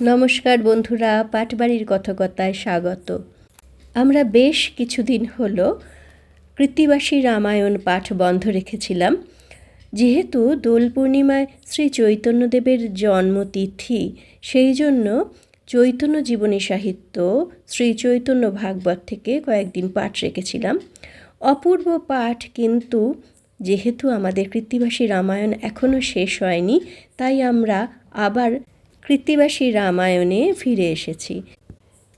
নমস্কার বন্ধুরা, পাটবাড়ির কথকতায় স্বাগত। আমরা বেশ কিছুদিন হলো কৃত্তিবাসী রামায়ণ পাঠ বন্ধ রেখেছিলাম। যেহেতু দোল পূর্ণিমায় শ্রী চৈতন্যদেবের জন্মতিথি, সেই জন্য চৈতন্য জীবনী সাহিত্য, শ্রী চৈতন্য ভাগবত থেকে কয়েকদিন পাঠ রেখেছিলাম। অপূর্ব পাঠ কিন্তু যেহেতু আমাদের কৃত্তিবাসী রামায়ণ এখনও শেষ হয়নি, তাই আমরা আবার কৃত্তিবাসী রামায়ণে ফিরে এসেছি।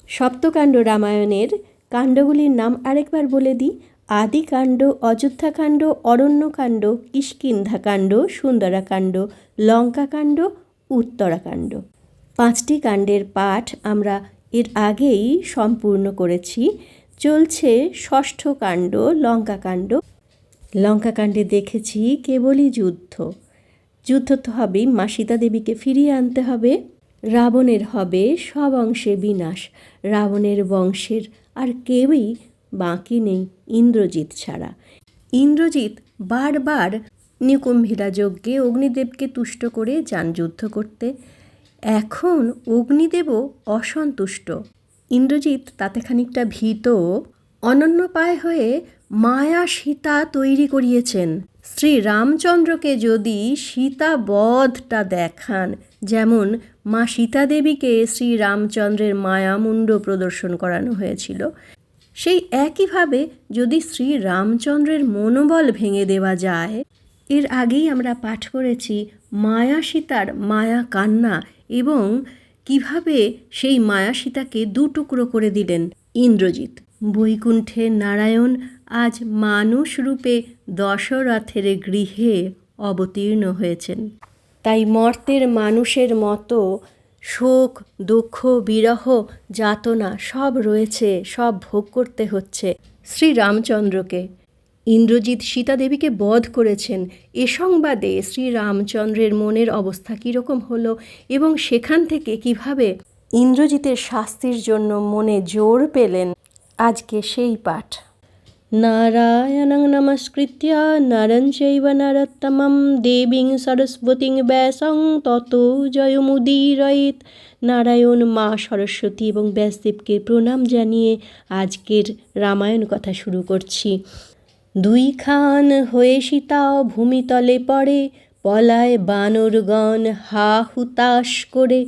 সপ্তকাণ্ড রামায়ণের কাণ্ডগুলির নাম আরেকবার বলে দিই। আদিকাণ্ড, অযোধ্যাকাণ্ড, অরণ্যকাণ্ড, কিষ্কিন্ধাকাণ্ড, সুন্দরাকাণ্ড, লঙ্কাকাণ্ড, উত্তরাকাণ্ড। পাঁচটি কাণ্ডের পাঠ আমরা এর আগেই সম্পূর্ণ করেছি। চলছে ষষ্ঠ কাণ্ড, লঙ্কাকাণ্ড। লঙ্কাকাণ্ডে দেখেছি কেবলই যুদ্ধ। যুদ্ধ তো হবেই মা সীতা দেবীকে ফিরিয়ে আনতে হবে। রাবণের হবে সব অংশে বিনাশ। রাবণের বংশের আর কেউই বাকি নেই ইন্দ্রজিৎ ছাড়া। ইন্দ্রজিৎ বারবার নিকুম্ভীরা যজ্ঞে অগ্নিদেবকে তুষ্ট করে যান যুদ্ধ করতে। এখন অগ্নিদেবও অসন্তুষ্ট। ইন্দ্রজিৎ তাতে খানিকটা ভীত, অনন্যপায় হয়ে মায়া সীতা তৈরি করিয়েছেন। শ্রী রামচন্দ্রকে যদি সীতা বধটা দেখান, যেমন মা সীতা দেবীকে শ্রী রামচন্দ্রের মায়ামুণ্ড প্রদর্শন করানো হয়েছিল, সেই একইভাবে যদি শ্রী রামচন্দ্রের মনোবল ভেঙে দেওয়া যায়, এর আগেই আমরা পাঠ করেছি মায়া সীতার মায়া কান্না এবং কীভাবে সেই মায়া সীতাকে দু টুকরো করে দিলেন। ইন্দ্রজিৎ, বৈকুণ্ঠে নারায়ণ আজ মানুষ রূপে দশরথের গৃহে অবতীর্ণ হয়েছেন। তাই মর্তের মানুষের মতো শোক, দুঃখ, বিরহ, যাতনা সব রয়েছে, সব ভোগ করতে হচ্ছে শ্রী রামচন্দ্রকে ইন্দ্রজিৎ সীতা দেবীকে বধ করেছেন। এ সংবাদে শ্রী রামচন্দ্রের মনের অবস্থা কীরকম হলো এবং সেখান থেকে কীভাবে ইন্দ্রজিতের শাস্তির জন্য মনে জোর পেলেন, আজকে সেই পাঠ। নারায়ণং নমস্কৃত্য নরং চৈব নরোত্তমম দেবীং সরস্বতীং ব্যাসং তত জয়মুদীরয়িত নারায়ণ মা সরস্বতী এবং ব্যাসদেবকে প্রণাম জানিয়ে আজকের রামায়ণ কথা শুরু করছি। দুই খান হয়ে সীতা ভূমিতলে পড়ে, পলায় বানরগণ হা হুতাশ করে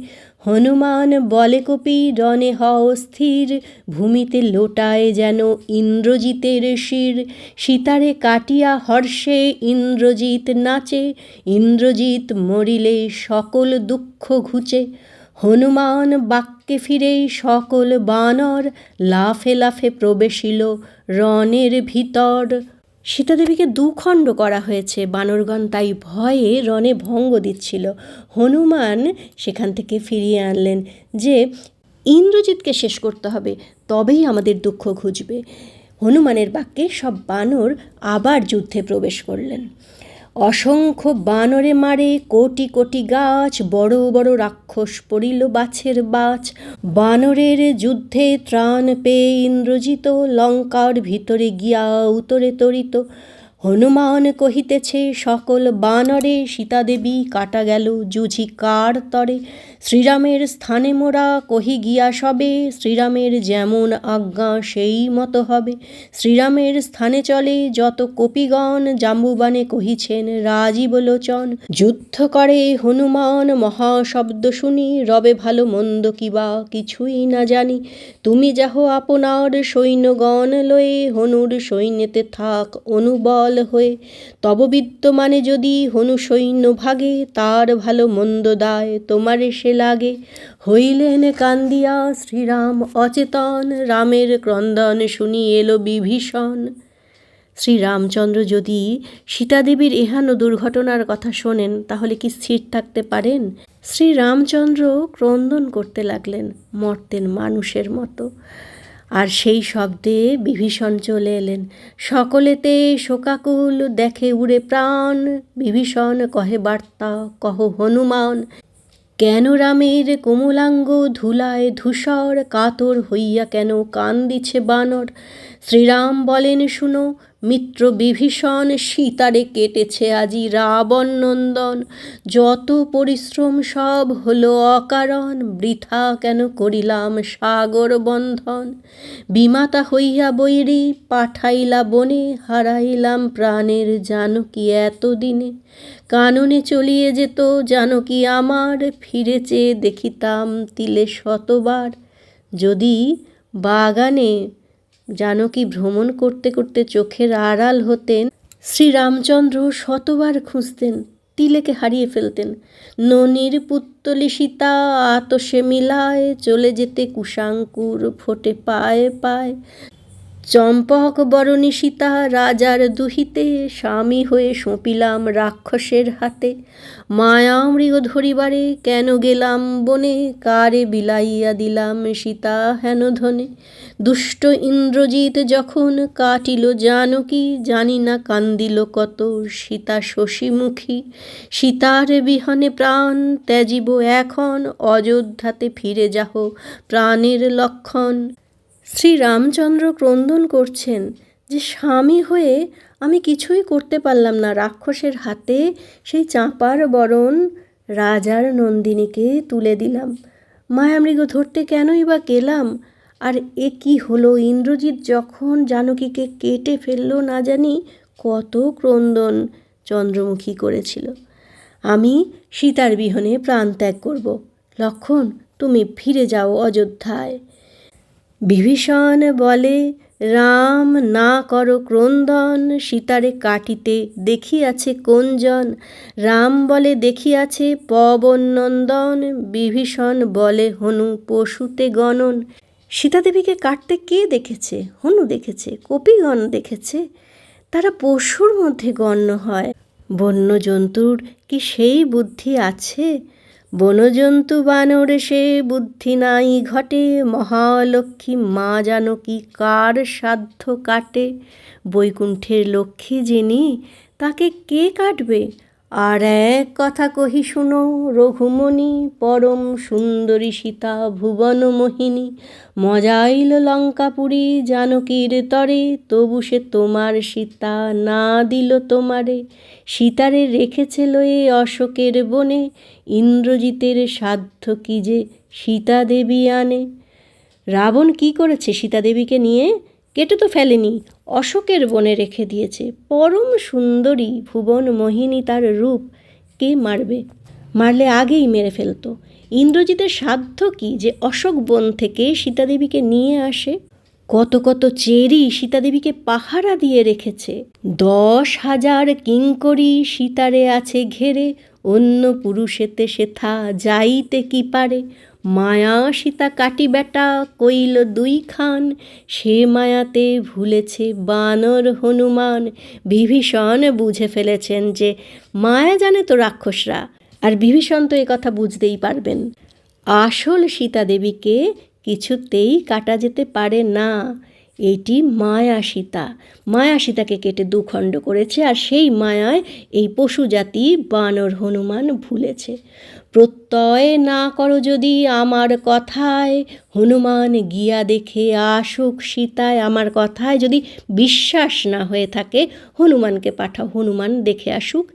হনুমান বলে কপি, রণে হও স্থির, ভূমিতে লোটায় যেন ইন্দ্রজিতের শির। সীতারে কাটিয়া হর্ষে ইন্দ্রজিৎ নাচে, ইন্দ্রজিৎ মরিলে সকল দুঃখ ঘুচে। হনুমান বাক্যে ফিরে সকল বানর, লাফে লাফে প্রবেশিল রণের ভিতর। সীতাদেবীকে দুখণ্ড করা হয়েছে। বানরগণ তাই ভয়ে রণে ভঙ্গ দিচ্ছিল। হনুমান সেখান থেকে ফিরিয়ে আনলেন যে, ইন্দ্রজিৎকে শেষ করতে হবে, তবেই আমাদের দুঃখ ঘুচবে। হনুমানের বাক্যে সব বানর আবার যুদ্ধে প্রবেশ করলেন। অসংখ্য বানরে মারে, কোটি কোটি গাছ, বড় বড় রাক্ষস পড়িল বাছের বাছ। বানরের যুদ্ধে ত্রাণ পেয়ে ইন্দ্রজিত লঙ্কার ভিতরে গিয়া উতরে তরিত। হনুমান কহিতেছে, সকল বানরে সীতাদেবী কাটা গেল জুঝি কার তরে? শ্রীরামের স্থানে মোরা কহি গিয়া সবে, শ্রীরামের যেমন আজ্ঞা সেই মতো হবে। শ্রীরামের স্থানে চলে যত কপিগণ, জাম্বুবানে কহিছেন, রাজীব লোচন, যুদ্ধ করে হনুমান মহাশব্দ শুনি, রবে ভালো মন্দ কিবা কিছুই না জানি। তুমি যাহ আপনার সৈন্যগণ লয়ে, হনুর সৈন্যতে থাক অনুবল বল হয়ে, তব বিদ্যমানে যদি হনু সৈন্য ভাগে, তার ভালো মন্দ দায় তোমারে সে লাগে। হইলেন কান্দিয়া শ্রীরাম অচেতন, রামের ক্রন্দন শুনি এলো বিভীষণ। শ্রীরামচন্দ্র যদি সীতাদেবীর এহানো দুর্ঘটনার কথা শোনেন, তাহলে কি স্থির থাকতে পারেন? শ্রীরামচন্দ্র ক্রন্দন করতে লাগলেন, মর্তেন মানুষের মতো। আর সেই শব্দে বিভীষণ চলে এলেন। সকলেতে শোকাকুল দেখে উড়ে প্রাণ। বিভীষণ কহে, বার্তা কহ, হনুমান, কেন রামের কোমলাঙ্গ ধুলায় ধূসর কাতর হইয়া কেন কান দিছে বানর? শ্রীরাম বলেন, শুনো মিত্র বিভীষণ সীতারে কেটেছে আজি রাবণ নন্দন। যত পরিশ্রম সব হলো অকারণ, বৃথা কেন করিলাম সাগর বন্ধন? বিমাতা হইয়া বৈরী, পাঠাইলা বনে, হারাইলাম প্রাণের জানকী এতদিনে। কাননে চলিয়ে যেত জানকী আমার ফিরে চেয়ে দেখিতাম তিলে শতবার। যদি বাগানে জানকী ভ্রমণ করতে করতে চোখের আড়াল হতেন? শ্রীরামচন্দ্র শতবার খুঁজতেন, তিলেকে হারিয়ে ফেলতেন। ননির পুত্তলি সীতা আতসে মিলায়, চলে যেতে কুশাঙ্কুর ফোটে পায়ে পায়। চম্পক বরণী সীতা রাজার দুহিতে, স্বামী হয়ে সঁপিলাম রাক্ষসের হাতে। মায়া মৃগ ধরিবারে কেন গেলাম বনে? কারে বিলাইয়া দিলাম সীতা হেন ধনে? দুষ্ট ইন্দ্রজিৎ যখন কাটিল জানকী, জানি না কান্দিল কত সীতা শশীমুখী। সীতার বিহনে প্রাণ ত্যাজিব এখন, অযোধ্যাতে ফিরে যাহ প্রাণের লক্ষণ। শ্রীরামচন্দ্র ক্রন্দন করছেন যে, স্বামী হয়ে আমি কিছুই করতে পারলাম না। রাক্ষসের হাতে সেই চাঁপার বরণ রাজার নন্দিনীকে তুলে দিলাম। মায়ামৃগ ধরতে কেনই বা গেলাম? আর এ কি হলো? ইন্দ্রজিৎ যখন জানকীকে কেটে ফেলল না জানি কত ক্রন্দন চন্দ্রমুখী করেছিল। আমি সীতার বিহনে প্রাণ ত্যাগ করব। লক্ষণ, তুমি ফিরে যাও অযোধ্যায়। বিভীষণ বলে, রাম না করো ক্রন্দন, সীতারে কাটিতে দেখিয়াছে কোনজন? রাম বলে দেখিয়াছে পবন নন্দন বিভীষণ বলে হনু পশুতে গণন। সীতাদেবীকে কাটতে কে দেখেছে? হনু দেখেছে, কপিগণ দেখেছে। তারা পশুর মধ্যে গণ্য হয়। বন্য জন্তুর কি সেই বুদ্ধি আছে? বনজন্তু বানর সে বুদ্ধি নাই ঘটে। মহালক্ষ্মী মা যেন কি কার সাধ্য কাটে? বৈকুণ্ঠের লক্ষ্মী যিনি, তাকে কে কাটবে? আর এক কথা কহি শুনো, রঘুমণি, পরম সুন্দরী সীতা, ভুবন মোহিনী, মজাইল লঙ্কাপুরী জানকীর তরে, তবু সে তোমার সীতা না দিল তোমারে। সীতারে রেখেছে লয়ে অশোকের বনে, ইন্দ্রজিতের সাধ্য কি যে সীতা দেবী আনে। রাবণ কি করেছে সীতা দেবীকে নিয়ে? কেটে তো ফেলেনি, অশোকের বনে রেখে দিয়েছে। পরম সুন্দরী ভুবন মোহিনী তার রূপ কে মারবে? মারলে আগেই মেরে ফেলতো। ইন্দ্রজিতের সাধ্য কি যে অশোক বন থেকে সীতাদেবীকে নিয়ে আসে? কত কত চেরি সীতাদেবীকে পাহারা দিয়ে রেখেছে। দশ হাজার কিঙ্করি সীতারে আছে ঘেরে। অন্য পুরুষেতে সেথা যাইতে কি পারে? মায়া সীতা কাটি বেটা কইল দুই খান। সে মায়াতে ভুলেছে বানর হনুমান। বিভীষণ বুঝে ফেলেছেন যে মায়া জানে তো রাক্ষসরা। আর বিভীষণ তো কথা বুঝতেই পারবেন। আসল সীতা দেবীকে কিছুতেই কাটা যেতে পারে না। এটি মায়া সীতা। মায়া সীতাকে কেটে দুখণ্ড করেছে আর সেই মায়ায় এই পশু জাতি বানর হনুমান ভুলেছে। প্রত্যয় না করো যদি আমার কথায়। হনুমান গিয়া দেখে আসুক সীতায় আমার কথায়। যদি বিশ্বাস না হয়ে থাকে, হনুমানকে পাঠাও, হনুমান দেখে আসুক।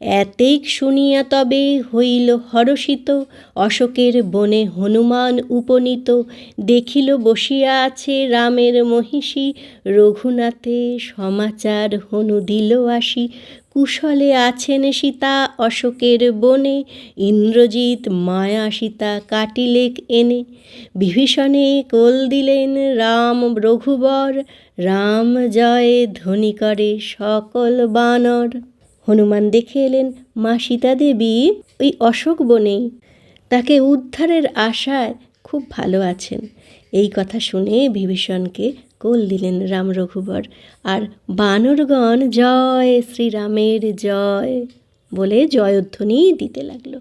এতেক শুনিয়া তবে হইল হরষিত। অশোকের বনে হনুমান উপনীত। দেখিল বসিয়া আছে রামের মহিষী। রঘুনাথে সমাচার হনু দিল আসি। কুশলে আছেন সীতা অশোকের বনে, ইন্দ্রজিৎ মায়া সীতা কাটিলেক এনে। বিভীষণে কোল দিলেন রাম রঘুবর, রাম জয়ে ধ্বনি করে সকল বানর। হনুমান দেখে এলেন, মা সীতা দেবী, ওই অশোক বনেই তাকে উদ্ধারের আশায় খুব ভালো আছেন। এই কথা শুনে বিভীষণকে কোল দিলেন রাম রঘুবর। আর বানরগণ, জয় শ্রীরামের জয় বলে জয়ধ্বনি দিতে লাগল।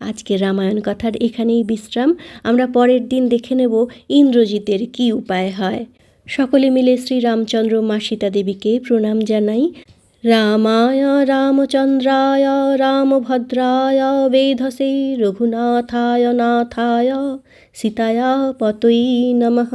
আজকে রামায়ণ কথার এখানেই বিশ্রাম। আমরা পরের দিন দেখে নেব ইন্দ্রজিতের কি উপায় হয়। সকলে মিলে শ্রীরামচন্দ্র মা সীতা দেবীকে প্রণাম জানাই। রামায় রামচন্দ্রায় রামভদ্রায় বেধসে রঘুনাথায় নাথায় সীতায়া পতৈ নমঃ।